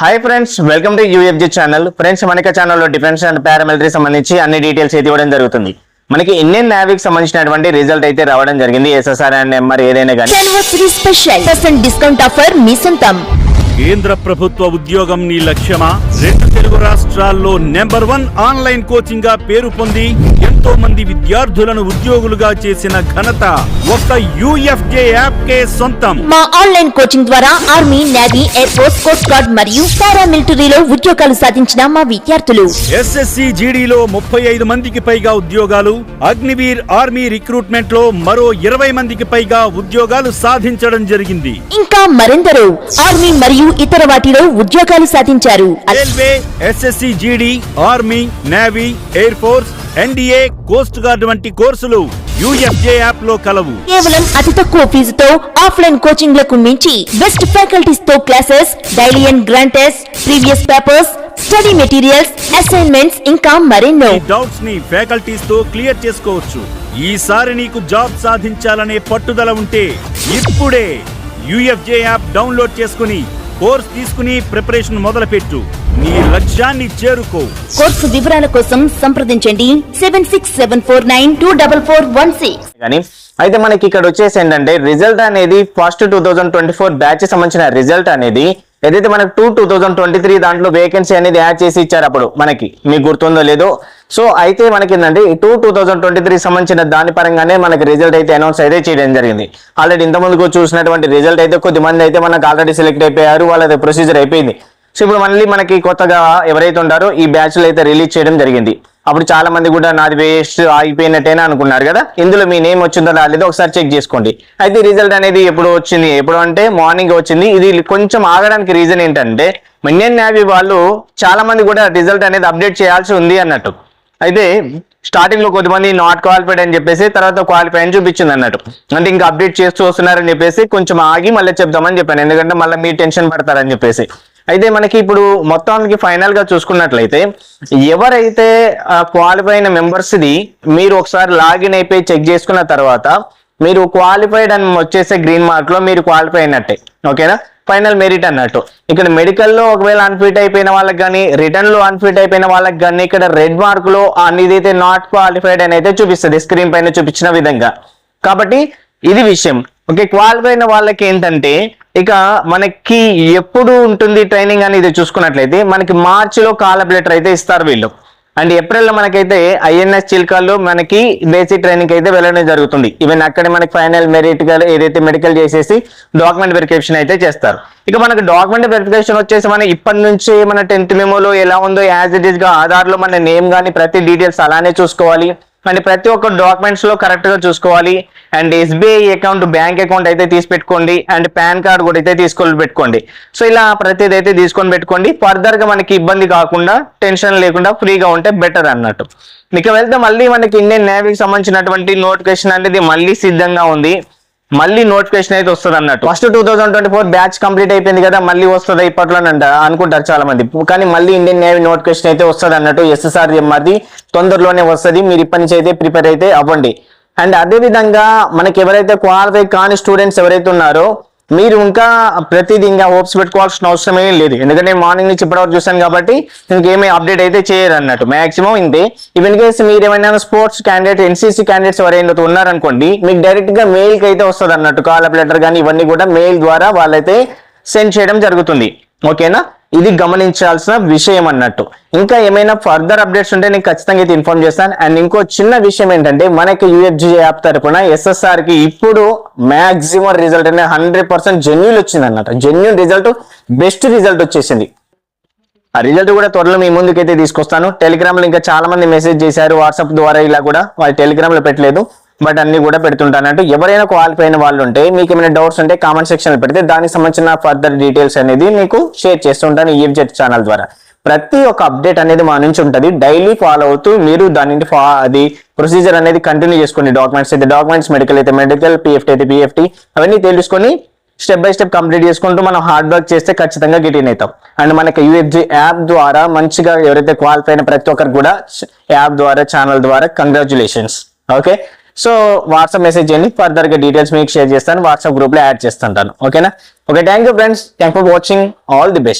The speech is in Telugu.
Hi friends welcome to UFG channel friends మనకి ఛానల్లో డిఫెన్స్ అండ్ పారామిలిటరీ సంబంధించి అన్ని డీటెయిల్స్ అయితే ఇవ్వడం జరుగుతుంది. మనకి ఇండియన్ నేవీకి సంబంధించినటువంటి రిజల్ట్ అయితే రావడం జరిగింది. ఎస్ఎస్ఆర్ అండ్ ఎంఆర్ ఏదైనా కానీ స్పెషల్ పర్సెంట్ డిస్కౌంట్ ఆఫర్ మీ సొంతం. కేంద్ర ప్రభుత్వ ఉద్యోగం నీ లక్ష్యమా? రెండు తెలుగు రాష్ట్రాల్లో నెంబర్ వన్ ఆన్లైన్ కోచింగ్గా పేరు పొంది ఎంతో మంది విద్యార్థులను ఉద్యోగులుగా చేసిన ఘనత ఒక్క యుఎఫ్జే యాప్ కే సొంతం. మా ఆన్లైన్ కోచింగ్ ద్వారా army navy air force coast guard మరియు పారామిలిటరీలో ఉద్యోగాలు సాధించిన మా విద్యార్థులు. ఎస్ఎస్సి జీడీలో ముప్పై ఐదు మందికి పైగా ఉద్యోగాలు అగ్నివీర్ ఆర్మీ రిక్రూట్మెంట్లో మరో ఇరవై మందికి పైగా ఉద్యోగాలు సాధించడం జరిగింది. ఇంకా మరెందరో ఆర్మీ మరియు ఇతర వాటిలో ఉద్యోగాలు సాధించారు. Railway SSC GD army navy air force NDA coast guard వంటి కోర్సులు యుఎఫ్జే యాప్లో కలవు. కేవలం అతి తక్కువ ఫీజుతో ఆఫ్లైన్ కోచింగ్లకు మించి best ఫ్యాకల్టీస్తో classes daily and grand test previous papers study materials assignments ఇంకా మరెన్నో. డౌట్స్ని ఫ్యాకల్టీస్తో క్లియర్ చేసుకోవచ్చు. ఈసారి నీకు జాబ్ సాధించాలనే పట్టుదల ఉంటే ఇప్పుడే యుఎఫ్జే యాప్ డౌన్లోడ్ చేసుకుని కోర్స్ తీసుకుని ప్రిపరేషన్ మొదలుపెట్టు. నీ లక్ష్యాన్ని చేరుకో. కోర్సు వివరాల కోసం సంప్రదించండి seven six seven four nine two double four one six. కానీ అయితే మనకి ఇక్కడ వచ్చేసి ఏంటంటే రిజల్ట్ అనేది first two thousand twenty four batch సంబంధించిన రిజల్ట్ అనేది ఏదైతే మనకు two two thousand twenty three దాంట్లో వేకెన్సీ అనేది యాడ్ చేసి ఇచ్చారు అప్పుడు మనకి. మీకు గుర్తుందో లేదో సో అయితే మనకి ఏంటంటే two two thousand twenty three సంబంధించిన దాని పరంగానే మనకి రిజల్ట్ అయితే అనౌన్స్ అయితే చేయడం జరిగింది. ఆల్రెడీ ఇంతముందుకు చూసినటువంటి రిజల్ట్ అయితే కొద్ది మంది అయితే మనకు ఆల్రెడీ సెలెక్ట్ అయిపోయారు వాళ్ళది ప్రొసీజర్ అయిపోయింది. సో ఇప్పుడు మళ్ళీ మనకి కొత్తగా ఎవరైతే ఉంటారో ఈ బ్యాచ్లు అయితే రిలీజ్ చేయడం జరిగింది. అప్పుడు చాలా మంది కూడా నాది వేస్ట్ ఆగిపోయినట్టేనా అనుకున్నారు కదా. ఇందులో మీ నేమ్ వచ్చిందో రాలేదో ఒకసారి చెక్ చేసుకోండి. అయితే రిజల్ట్ అనేది ఎప్పుడు వచ్చింది? ఎప్పుడు అంటే మార్నింగ్ వచ్చింది. ఇది కొంచెం ఆగడానికి రీజన్ ఏంటంటే ఇండియన్ నేవీ వాళ్ళు చాలా మంది కూడా రిజల్ట్ అనేది అప్డేట్ చేయాల్సి ఉంది అన్నట్టు. అయితే స్టార్టింగ్లో కొద్దిమంది నాట్ క్వాలిఫైడ్ అని చెప్పేసి తర్వాత క్వాలిఫై అని చూపించింది అన్నట్టు. అంటే ఇంకా అప్డేట్ చేస్తూ వస్తున్నారని చెప్పేసి కొంచెం ఆగి మళ్ళీ చెప్దామని చెప్పాను. ఎందుకంటే మళ్ళీ మీరు టెన్షన్ పడతారని చెప్పేసి. అయితే మనకి ఇప్పుడు మొత్తానికి ఫైనల్గా చూసుకున్నట్లయితే ఎవరైతే క్వాలిఫై అయిన మెంబర్స్ ది మీరు ఒకసారి లాగిన్ అయిపోయి చెక్ చేసుకున్న తర్వాత మీరు క్వాలిఫైడ్ అని వచ్చేసే గ్రీన్ మార్క్లో మీరు క్వాలిఫై అయినట్టే. ఓకేనా ఫైనల్ మెరిట్ అన్నట్టు. ఇక్కడ మెడికల్లో ఒకవేళ అన్ఫిట్ అయిపోయిన వాళ్ళకి కానీ రిటర్న్లో అన్ఫిట్ అయిపోయిన వాళ్ళకి కానీ ఇక్కడ రెడ్ మార్క్లో అనేది ఇదైతే నాట్ క్వాలిఫైడ్ అని అయితే చూపిస్తుంది స్క్రీన్ పైన చూపించిన విధంగా. కాబట్టి ఇది విషయం. ఓకే క్వాలిఫై అయిన వాళ్ళకి ఏంటంటే ఇక మనకి ఎప్పుడు ఉంటుంది ట్రైనింగ్ అనేది చూసుకున్నట్లయితే మనకి మార్చిలో కాలప్ లెటర్ అయితే ఇస్తారు వీళ్ళు. అండ్ ఏప్రిల్లో మనకైతే ఐఎన్ఎస్ చిల్కాల్లో మనకి బేసిక్ ట్రైనింగ్ అయితే వెళ్ళడం జరుగుతుంది. ఈవెన్ అక్కడ మనకి ఫైనల్ మెరిట్గా ఏదైతే మెడికల్ చేసేసి డాక్యుమెంట్ వెరిఫికేషన్ అయితే చేస్తారు. ఇక మనకి డాక్యుమెంట్ వెరిఫికేషన్ వచ్చేసి మన ఇప్పటి నుంచి మన టెన్త్ మెమోలో ఎలా ఉందో యాజ్ ఇట్ ఈస్గా ఆధార్లో మన నేమ్ కానీ ప్రతి డీటెయిల్స్ అలానే చూసుకోవాలి. అండ్ ప్రతి ఒక్క డాక్యుమెంట్స్లో కరెక్ట్గా చూసుకోవాలి. And SBI account bank account అయితే తీసి పెట్టుకోండి. అండ్ పాన్ కార్డ్ కూడా అయితే తీసుకొని పెట్టుకోండి. సో ఇలా ప్రతిది అయితే తీసుకొని పెట్టుకోండి. ఫర్దర్గా మనకి ఇబ్బంది కాకుండా టెన్షన్ లేకుండా ఫ్రీగా ఉంటే బెటర్ అన్నట్టు. ఇక వెళ్తే మళ్ళీ మనకి ఇండియన్ నేవీకి సంబంధించినటువంటి నోటిఫికేషన్ అనేది మళ్ళీ సిద్ధంగా ఉంది. మళ్ళీ నోటిఫికేషన్ అయితే వస్తుంది అన్నట్టు. First two thousand twenty four batch complete అయిపోయింది కదా మళ్ళీ వస్తుంది ఇప్పట్లో అనుకుంటారు చాలా మంది కానీ మళ్ళీ ఇండియన్ నేవీ నోటిఫికేషన్ అయితే వస్తుంది అన్నట్టు ఎస్ఎస్ఆర్ ఎంఆర్ది తొందరలోనే వస్తుంది. మీరు ఇప్పటి నుంచి అయితే ప్రిపేర్ అయితే అవ్వండి. అండ్ అదేవిధంగా మనకి ఎవరైతే క్వాలిఫై కాని స్టూడెంట్స్ ఎవరైతే ఉన్నారో మీరు ఇంకా ప్రతిదీ ఇంకా హోప్స్ పెట్టుకోవాల్సిన అవసరం ఏం లేదు. ఎందుకంటే మార్నింగ్ నుంచి ఇప్పటివరకు చూసాను కాబట్టి ఇంకేమీ అప్డేట్ అయితే చేయరు అన్నట్టు. మాక్సిమం ఇంతే. ఇవన్ కేస్ మీరు ఏమైనా స్పోర్ట్స్ క్యాండిడేట్ ఎన్సీసీ క్యాండిడేట్స్ ఎవరైనా ఉన్నారనుకోండి మీకు డైరెక్ట్గా మెయిల్కి అయితే వస్తుంది అన్నట్టు కాల్ అప్ లెటర్ కానీ ఇవన్నీ కూడా మెయిల్ ద్వారా వాళ్ళైతే సెండ్ చేయడం జరుగుతుంది. ఓకేనా ఇది గమనించాల్సిన విషయం అన్నట్టు. ఇంకా ఏమైనా ఫర్దర్ అప్డేట్స్ ఉంటే నేను ఖచ్చితంగా అయితే ఇన్ఫార్మ్ చేస్తాను. అండ్ ఇంకో చిన్న విషయం ఏంటంటే మనకి యూఎఫ్జీ యాప్ తరపున ఎస్ఎస్ఆర్కి ఇప్పుడు మాక్సిమం రిజల్ట్ అనేది హండ్రెడ్ పర్సెంట్ జెన్యున్ వచ్చింది అన్నట్టు జెన్యున్ రిజల్ట్ బెస్ట్ రిజల్ట్ వచ్చేసింది. ఆ రిజల్ట్ కూడా త్వరలో మీ ముందుకైతే తీసుకొస్తాను. టెలిగ్రామ్లో ఇంకా చాలా మంది మెసేజ్ చేశారు. వాట్సాప్ ద్వారా ఇలా కూడా వాళ్ళు టెలిగ్రామ్లో పెట్టలేదు. బట్ అన్ని కూడా పెడుతుంటానంటూ ఎవరైనా క్వాలిఫై అయిన వాళ్ళు ఉంటే మీకు ఏమైనా డౌట్స్ ఉంటే కామెంట్ సెక్షన్ పెడితే దానికి సంబంధించిన ఫర్దర్ డీటెయిల్స్ అనేది మీకు షేర్ చేస్తుంటాను ఈ జెట్ ఛానల్ ద్వారా. ప్రతి ఒక్క అప్డేట్ అనేది మా నుంచి ఉంటుంది. డైలీ ఫాలో అవుతూ మీరు దాని ఫా- అది ప్రొసీజర్ అనేది కంటిన్యూ చేసుకోండి. డాక్యుమెంట్స్ అయితే డాక్యుమెంట్స్ మెడికల్ అయితే మెడికల్ పిఎఫ్టీ అయితే పిఎఫ్టీ అవన్నీ తెలుసుకొని స్టెప్ బై స్టెప్ కంప్లీట్ చేసుకుంటూ మనం హార్డ్ వర్క్ చేస్తే ఖచ్చితంగా గిటిన్ అవుతాం. అండ్ మనకి యూఎఫ్జి యాప్ ద్వారా మంచిగా ఎవరైతే క్వాలిఫై అయిన ప్రతి ఒక్కరికి కూడా యాప్ ద్వారా ఛానల్ ద్వారా congratulations okay so WhatsApp message చేయండి ఫర్దర్గా డీటెయిల్స్ మీకు షేర్ చేస్తాను వాట్సాప్ గ్రూప్లో యాడ్ చేస్తుంటాను. ఓకేనా okay thank you friends thank for watching all the best